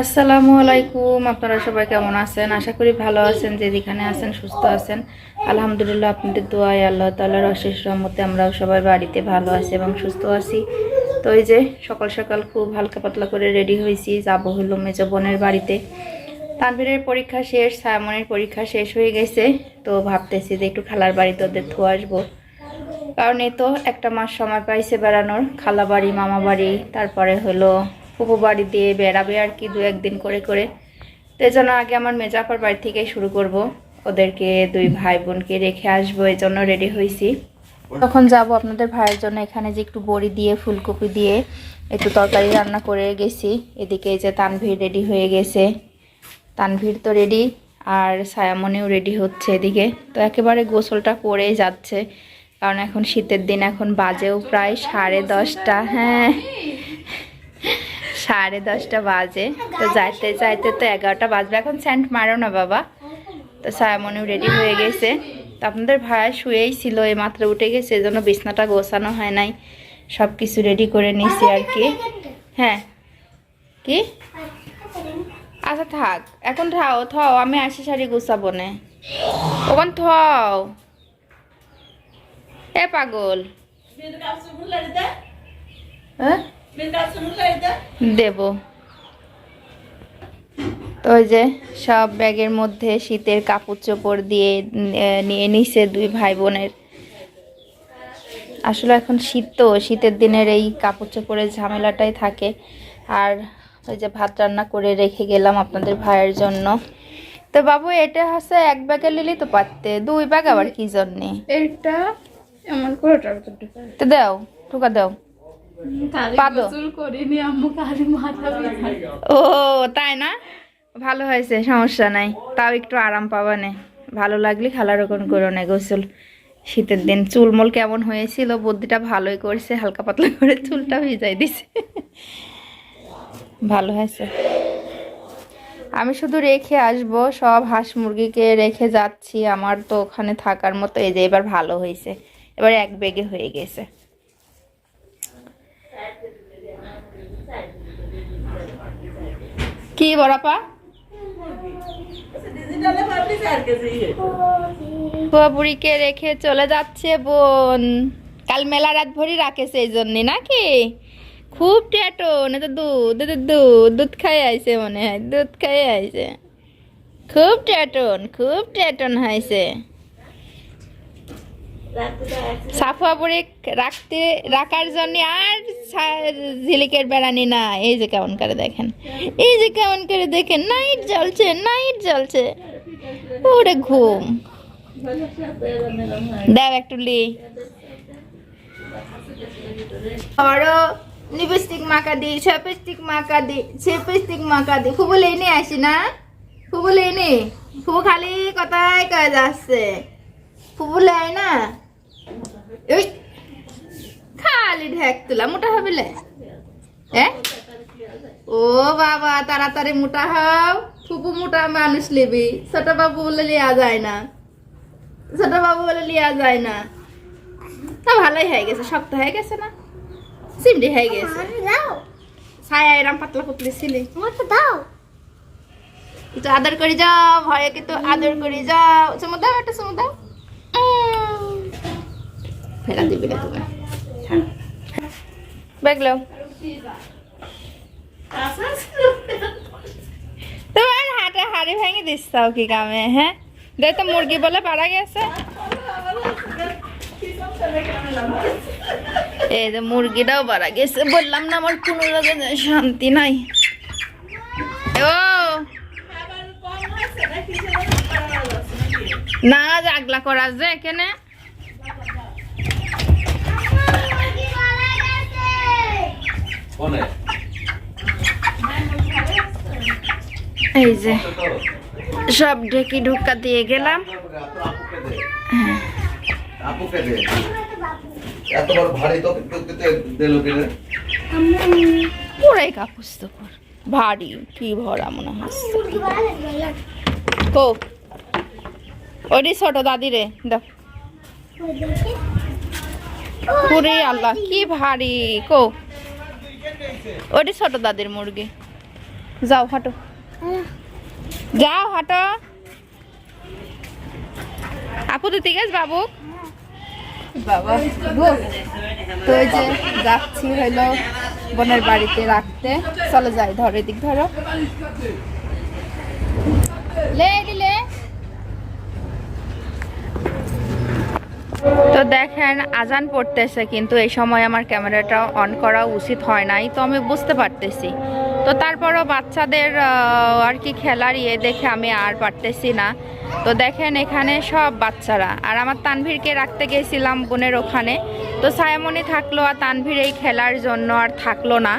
আসসালামু আলাইকুম, আপনারা সবাই কেমন আছেন? আশা করি ভালো আছেন যে যেখানে আছেন সুস্থ আছেন। আলহামদুলিল্লাহ, আপনাদের দোয়াই আল্লাহ তাল্লাহর অশেষ রহমতে আমরাও সবাই বাড়িতে ভালো আছি এবং সুস্থ আছি। তো এই যে সকাল সকাল খুব হালকা পাতলা করে রেডি হয়েছি, যাব হলো মেজ বোনের বাড়িতে। তানভীরের পরীক্ষা শেষ সায়মনের পরীক্ষা শেষ হয়ে গেছে। তো ভাবতেছি যে একটু খালার বাড়িতে ওদের থুয়ে আসব। কারণ এই তো একটা মাস সময় পাইছে বেড়ানোর খালা বাড়ি মামা বাড়ি তারপরে হলো ফুপু বাড়ি দিয়ে বেড়াবে আর কি দু একদিন করে করে। তো এই জন্য আগে আমার মেজাপার বাড়ি থেকে শুরু করব। ওদেরকে দুই ভাই বোনকে রেখে আসব, এই জন্য রেডি হয়েছি। তখন যাব আপনাদের ভাইয়ের জন্য, এখানে যে একটু বড়ি দিয়ে, ফুলকপি দিয়ে একটু তরকারি রান্না করে গেছি। এদিকে যে তানভীর রেডি হয়ে গেছে। তানভীর তো রেডি, আর ছায়ামনিও রেডি হচ্ছে এদিকে। তো একেবারে গোসলটা করেই যাচ্ছে, কারণ এখন শীতের দিন, এখন বাজেও প্রায় সাড়ে দশটা। হ্যাঁ। সাড়ে দশটা বাজে। তো যাইতে যাইতে তো এগারোটা বাজবে। এখন স্যান্ট মারো না বাবা। তো ছায়ামনিও রেডি হয়ে গেছে। তো আপনাদের ভাই শুয়েই ছিল এই মাত্র উঠে গেছে। এই জন্য বিছনাটা গোছানো হয় নাই। সব কিছু রেডি করে নিয়েছি আর কি। হ্যাঁ। কি? আচ্ছা থাক। এখন থাও থাও। আমি আসি শাড়ি গুছাবো না। ওখান থাও। এ পাগল। হ্যাঁ? দেব। তো ওই যে সব ব্যাগের মধ্যে শীতের কাপড় চোপড় দিয়ে নিয়ে নিছে দুই ভাই বোনের। আসলে এখন শীত তো শীতের দিনের এই কাপড় চোপড়ের ঝামেলাটাই থাকে। আর ওই যে ভাত রান্না করে রেখে গেলাম আপনাদের ভাইয়ের জন্য। তো বাবু এটা হচ্ছে এক ব্যাগে নিলি তো পারতে দুই ব্যাগ আবার কি জন্যে? এটা এমন করে তো দাও ঠুকা দাও। পাদো। ও তাই না? ভালো হয়েছে সমস্যা নাই। তাও একটু আরাম পাবা নে ভালো লাগলে খালার ওরকম করো না গোসল। শীতের দিন চুলমুল কেমন হয়েছিল বুদ্ধিটা ভালোই করছে হালকা পাতলা করে চুলটা ভিজাই দিছে। ভালো হয়েছে। আমি শুধু রেখে আসব সব হাঁস মুরগিকে রেখে যাচ্ছি। আমার তো ওখানে থাকার মতো এই যে এবার ভালো হয়েছে। এবার এক বেগে হয়ে গেছে। কি বড়াপা বুড়িকে রেখে চলে যাচ্ছে বোন। কাল মেলা রাত ভরি রাখে সেই জন্যে নাকি? খুব টেটন এটা দুধ এটা দুধ। দুধ খাই আইছে মনে হয়, দুধ খাই আইছে। খুব টেটন খুব টেটন হয়েছে সাফা বুড়ি রাখতে, রাখার জন্য আর ঝিলিকের বেড়ানি না। এই যে কেমন করে দেখেন। এই যে কেমন করে দেখেন নাইট জ্বলছে নাইট জ্বলছে। ওরে ঘুম। দেখ একটু লি। আরও লিপস্টিক মাকা দি ছ্যাপস্টিক মাকা দি ছেপস্টিক মাকা দি। খুব লেনে আসি না? খুব লেনে খুব খালি কথাই কাজ আসছে খুব লাই না? ওই খালি ঢেক তুলা মোটা হবে হ্যাঁ ও বাবা তাড়াতাড়ি মোটা হও। ফুপু মোটা মানুষ লিবি। ছোট বাবু বলে লিয়া যায় না। ছোট বাবু বলে লিয়া যায় না। তা ভালোই হয়ে গেছে শক্ত হয়ে গেছে না? সিমডি হয়ে গেছে। ছায়া এরম পাতলা পুতলি ছিলি। একটু আদর করে যাও ভয়ে কিন্তু আদর করে যাও। চুমু দাও একটা চুমু দাও। ফেরা দিবি না তুমি দেখল তোমার হাড়ি ভেঙে দিচ্ছাও কি কামে হ্যাঁ? দেখ তো মুরগি বলে পারা গেছে। এই যে মুরগিটাও মারা গেছে, বললাম না আমার কোনো রকমের শান্তি নাই। ও। না, জাগলা করা যে এখানে। এই যে সব ঢেকি ঢুকা দিয়ে গেলাম। ভারী পুরাই কাপুস তো ভারী কি ভরা মনে হচ্ছে কো। ওটি ছোট দাদি রে পুরে আল্লাহ কি ভারী কো। ওটি ছোট দাদির মুরগি। যাও হাঁটো। যাও হাঁটো। আপু তুই ঠিক আছে বাবু? বাবা তো এই যে যাচ্ছি হইল বোনের বাড়িতে রাখতে। চলো যাই ধরো এদিক ধরো। লে দিলে তো দেখেন আজান পড়তেছে কিন্তু এই সময় আমার ক্যামেরাটা অন করা উচিত হয় নাই তো আমি বুঝতে পারতেছি। তো তারপরও বাচ্চাদের আর কি খেলার ইয়ে দেখে আমি আর পারতেছি না। তো দেখেন এখানে সব বাচ্চারা। আর আমার তানভীরকে রাখতে গেছিলাম বোনের ওখানে। তো সায়ামনি থাকল আর তানভীর এই খেলার জন্য আর থাকল না।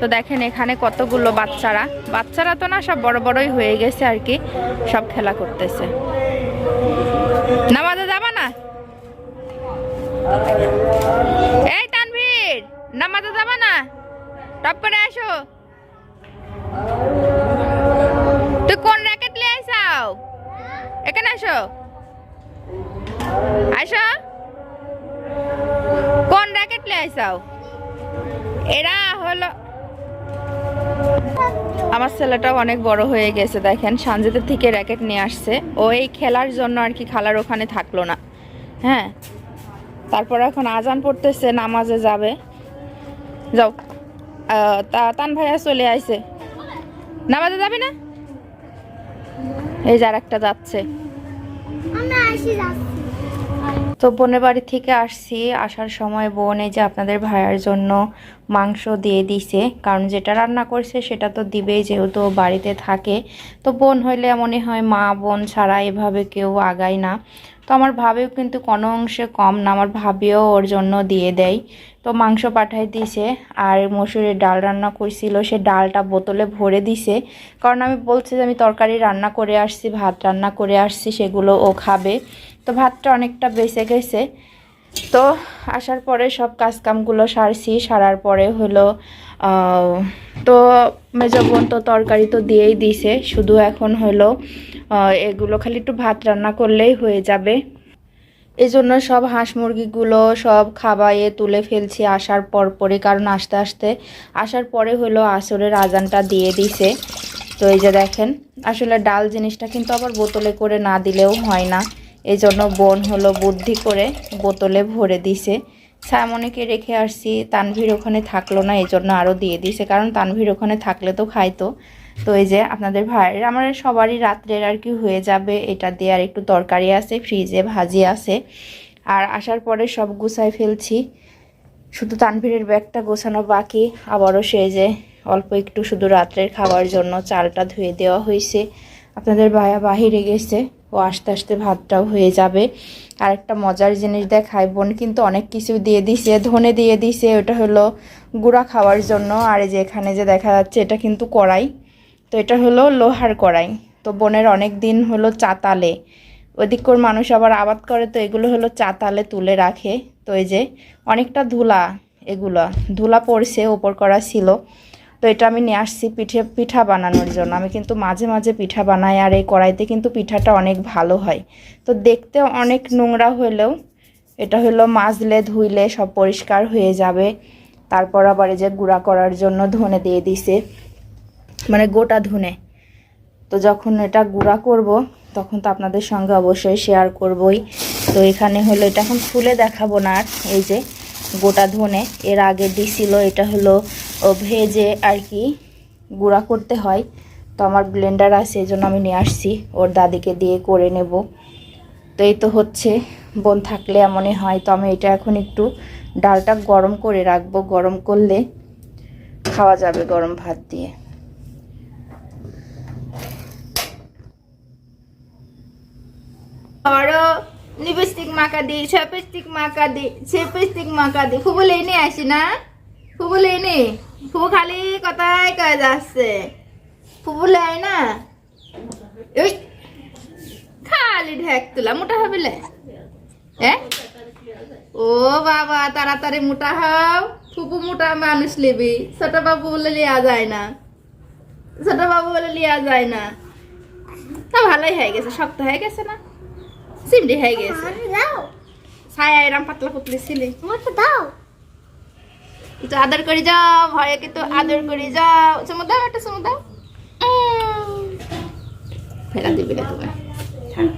তো দেখেন এখানে কতগুলো বাচ্চারা। বাচ্চারা তো না সব বড় বড়ই হয়ে গেছে আর কি, সব খেলা করতেছে। নামাজে যাবা না? এই তানভীর নামাজে যাবা না? টপ করে আসো তুই কোন র্যাকেট নিয়ে আইসাও এখানে আসো আসো কোন র্যাকেট নিয়ে আইসাও এরা হলো আমার ছেলেটাও অনেক বড় হয়ে গেছে, দেখেন। সানজিতের থেকে র্যাকেট নিয়ে আসছে। ও এই খেলার জন্য আর কি খালার ওখানে থাকল না। হ্যাঁ? তারপর এখন আজান পড়তেছে, নামাজে যাবে। যাও। তা- তান ভাইয়া চলে আইছে। নামাজে যাবে না? এই যার একটা যাচ্ছে। তো বোনের বাড়ি থেকে আসছি। আসার সময় বোন এই যে আপনাদের ভাইয়ার জন্য মাংস দিয়ে দিছে। কারণ যেটা রান্না করছে সেটা তো দিবেই যেহেতু বাড়িতে থাকে। তো বোন হইলে মনে হয়, মা, বোন ছাড়া এভাবে কেউ আগায় না। তো আমার ভাবেও কিন্তু কোনো অংশে কম না, আমার ভাবিও ওর জন্য দিয়ে দেয়। তো মাংস পাঠাই দিছে আর মসুরের ডাল রান্না করছিল, সে ডালটা বোতলে ভরে দিছে। কারণ আমি বলছি যে আমি তরকারি রান্না করে আসছি, ভাত রান্না করে আসছি, সেগুলো ও খাবে। তো ভাতটা অনেকটা বেঁচে গেছে। তো আসার পরে সব কাজকামগুলো সারছি, সারার পরে হলো তো মেজ বোন তো তরকারি তো দিয়েই দিছে। শুধু এখন হলো এগুলো খালি একটু ভাত রান্না করলেই হয়ে যাবে। এই জন্য সব হাঁস মুরগিগুলো সব খাবাইয়ে তুলে ফেলছি আসার পর পরে কারণ আস্তে আস্তে আসার পরে হলো আসরের আজানটা দিয়ে দিছে। তো এই যে দেখেন, আসলে ডাল জিনিসটা কিন্তু আবার বোতলে করে না দিলেও হয় না। এই জন্য বোন হলো বুদ্ধি করে বোতলে ভরে দিছে। সায়মনিকে রেখে আসছি, তানভীর ওখানে থাকল না এই জন্য আরও দিয়ে দিছে, কারণ তানভীর ওখানে থাকলে তো খাইতো। তো এই যে আপনাদের ভাইয়ের, আমার সবারই রাত্রের আর কি হয়ে যাবে, এটা দিয়ে আর একটু তরকারি আছে ফ্রিজে ভাজি আছে। আর আসার পরে সব গুছাই ফেলছি। শুধু তানভীরের ব্যাগটা গোছানো বাকি, আবারও সে যে অল্প একটু শুধু রাত্রের খাওয়ার জন্য চালটা ধুয়ে দেওয়া হয়েছে। আপনাদের ভাইয়া বাহিরে গেছে, ও আস্তে আস্তে ভাতটাও হয়ে যাবে। আর একটা মজার জিনিস দেখায় বোন, কিন্তু অনেক কিছু দিয়ে দিছে, ধনে দিয়ে দিছে, ওটা হলো গুঁড়া খাওয়ার জন্য। আর এই যে এখানে যে দেখা যাচ্ছে, এটা কিন্তু কড়াই। তো এটা হলো লোহার কড়াই। তো বোনের অনেক দিন হলো চাতালে। ওদিকর মানুষ আবার আবাদ করে, তো এগুলো হলো চাতালে তুলে রাখে। তো এই যে অনেকটা ধুলা এগুলো, ধুলা পড়ছে, ওপর করা ছিল। তো এটা আমি নিয়ে আসছি পিঠে, পিঠা বানানোর জন্য। আমি কিন্তু মাঝে মাঝে পিঠা বানাই আর এই কড়াইতে কিন্তু পিঠাটা অনেক ভালো হয়। তো দেখতে অনেক নোংরা হলেও এটা হলো মাজলে, ধুইলে সব পরিষ্কার হয়ে যাবে। তারপর আবার এই যে গুঁড়া করার জন্য ধনে দিয়ে দিছে। মানে গোটা ধুনে। তো যখন এটা গুঁড়া করব, তখন তো আপনাদের সঙ্গে অবশ্যই শেয়ার করবই। তো এখানে হলো, এটা এখন খুলে দেখাবো না আর, এই যে গোটা ধনে। এর আগে দিছিল, এটা হলো, ও ভেজে আর কি গুঁড়া করতে হয়। তো আমার ব্লেন্ডার আছে এই জন্য আমি নিয়ে আসছি। ওর দাদিকে দিয়ে করে নেব। তো এই তো হচ্ছে, বোন থাকলে এমনই হয়। তো আমি এটা এখন একটু ডালটা গরম করে রাখব। গরম করলে খাওয়া যাবে গরম ভাত দিয়ে। আরও লিপস্টিক মাখা দি ছ্যাপস্টিক মাখা দি ছেপস্টিক মাখা দি খুব লেনে আসি না? খুব লেনে খুব খালি কথাই কয়ে যাচ্ছে। ফুবু লাই না? খালি ঢেক তুলা, মোটা হবে হ্যাঁ ও বাবা, তাড়াতাড়ি মোটা হও। ফুপু মোটা মানুষ লিবি। ছোট বাবু বলে লিয়া যায় না। ছোট বাবু বলে লিয়া যায় না। তা ভালোই হয়ে গেছে, শক্ত হয়ে গেছে না? সিমড়ি হয়ে গেছে। ছায়া এরম পাতলা পুতলি ছিলে দাও। একটু আদর করে যাও ভয়ে কিন্তু আদর করে যাও। চুমু দাও একটা চুমু দাও। ফেরা দিবি না হ্যাঁ